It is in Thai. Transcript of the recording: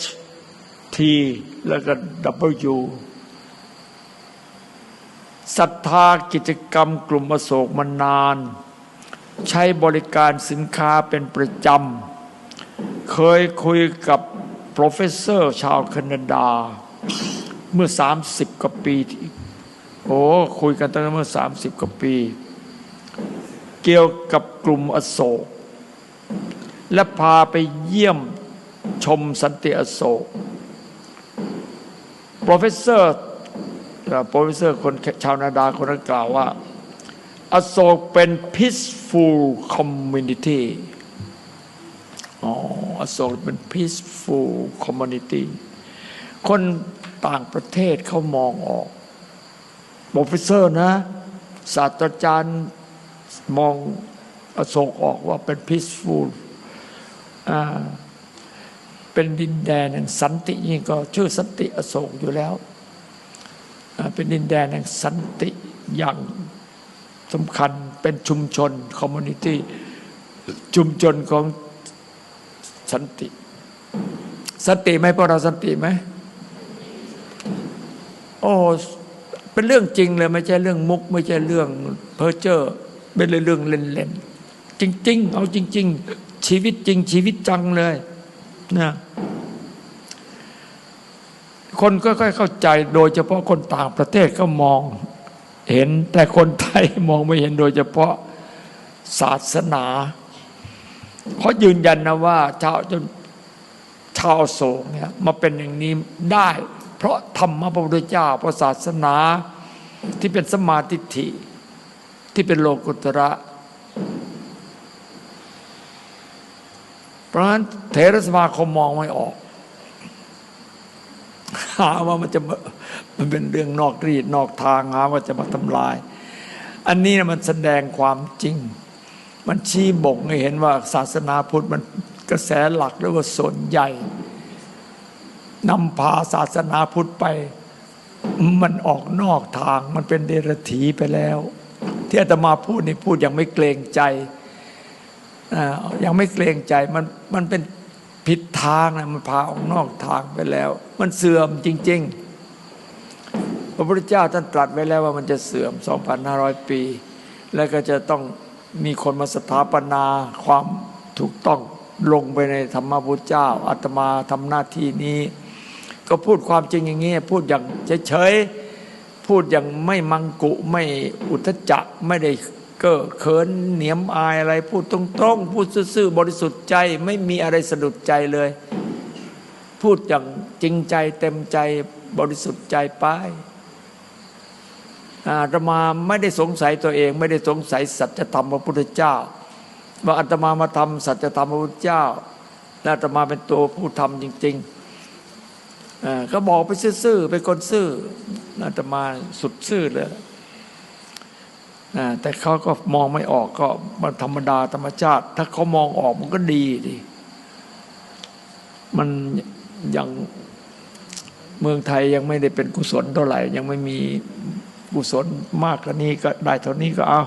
H T แล้วก็ W ศรัทธากิจกรรมกลุ่มอโศกมานาน ใช้บริการสินค้าเป็นประจำ เคยคุยกับโปรเฟสเซอร์ชาวแคนาดา เมื่อ 30 กว่าปีที่โอ้คุยกันตั้งแต่เมื่อ 30 กว่าปี เกี่ยวกับกลุ่มอโศก และพาไปเยี่ยม ชมสันติอโศก โปรเฟสเซอร์โปรเฟสเซอร์คนชาวนาดาคนนั้นกล่าวว่า อโศกเป็น peaceful community อ๋ออโศกเป็น peaceful community คนต่างประเทศเขามองออก โปรเฟสเซอร์นะ ศาสตราจารย์มองอโศกออกว่าเป็น peaceful อ่า เป็นดินแดนแห่งสันตินี่ก็ชื่อสันติอโศกอยู่แล้ว เป็นดินแดนแห่งสันติอย่างสำคัญเป็นชุมชนคอมมูนิตี้ชุมชนของสันติ สันติไหมพวกเราสันติไหมโอ้เป็นเรื่องจริงเลยไม่ใช่เรื่องมุก ไม่ใช่เรื่องเพ้อเจ้อเป็นเรื่องเล่นๆจริง ๆ เอาจริง ๆ ชีวิตจริงชีวิตจังเลย นะคนก็ค่อยเข้าใจโดยเฉพาะคนต่างประเทศก็มองเห็นแต่คนไทยมองไม่เห็นโดยเฉพาะศาสนาเขายืนยันนะว่าชาวจนชาวโศกเนี่ยมาเป็นอย่างนี้ได้ เพราะธรรมะพระพุทธเจ้าเพราะศาสนาที่เป็นสมาธิฐิที่เป็นโลกุตระ เพราะฉะนั้นเทรสมาคมมองไม่ออกหาว่ามันจะมันเป็นเรื่องนอกรีดนอกทางหาว่าจะมาทำลาย อันนี้นะมันแสดงความจริง มันชี้บ่งให้เห็นว่าศาสนาพุทธมันกระแสหลักหรือว่าส่วนใหญ่นำพาศาสนาพุทธไปมันออกนอกทางมันเป็นเดรัจฉีไปแล้ว ที่อาตมาพูดนี่พูดอย่างไม่เกรงใจ ยังไม่เกรงใจมันมันเป็นผิดทางนะมันพาออกนอกทางไปแล้ว มันเสื่อมจริง ๆ พระพุทธเจ้าท่านตรัสไว้แล้วว่ามันจะเสื่อม 2,500 ปี แล้วก็จะต้องมีคนมาสถาปนาความถูกต้องลงไปในธรรมพุทธเจ้าอาตมาทำหน้าที่นี้ ก็พูดความจริงอย่างนี้ พูดอย่างเฉยๆพูดอย่างไม่มังกุไม่อุทจจะไม่ได้ เก้อเขินเหนียมอายอะไรพูดตรงๆ พูดซื่อๆบริสุทธิ์ใจไม่มีอะไรสะดุดใจเลย พูดอย่างจริงใจเต็มใจบริสุทธิ์ใจไปอาตมาไม่ได้สงสัยตัวเอง ไม่ได้สงสัยสัจธรรมพระพุทธเจ้า ว่าอาตมามาทำสัจธรรมพระพุทธเจ้าอาตมาเป็นตัวผู้ทำจริงๆก็บอกไปซื่อๆเป็นคนซื่ออาตมาสุดซื่อเลย แต่เขาก็มองไม่ออกก็มันธรรมดาธรรมชาติ ถ้าเขามองออกมันก็ดีดิมันยังเมืองไทยยังไม่ได้เป็นกุศลเท่าไหร่ ยังไม่มีกุศลมากกว่านี้ก็ได้เท่านี้ก็เอา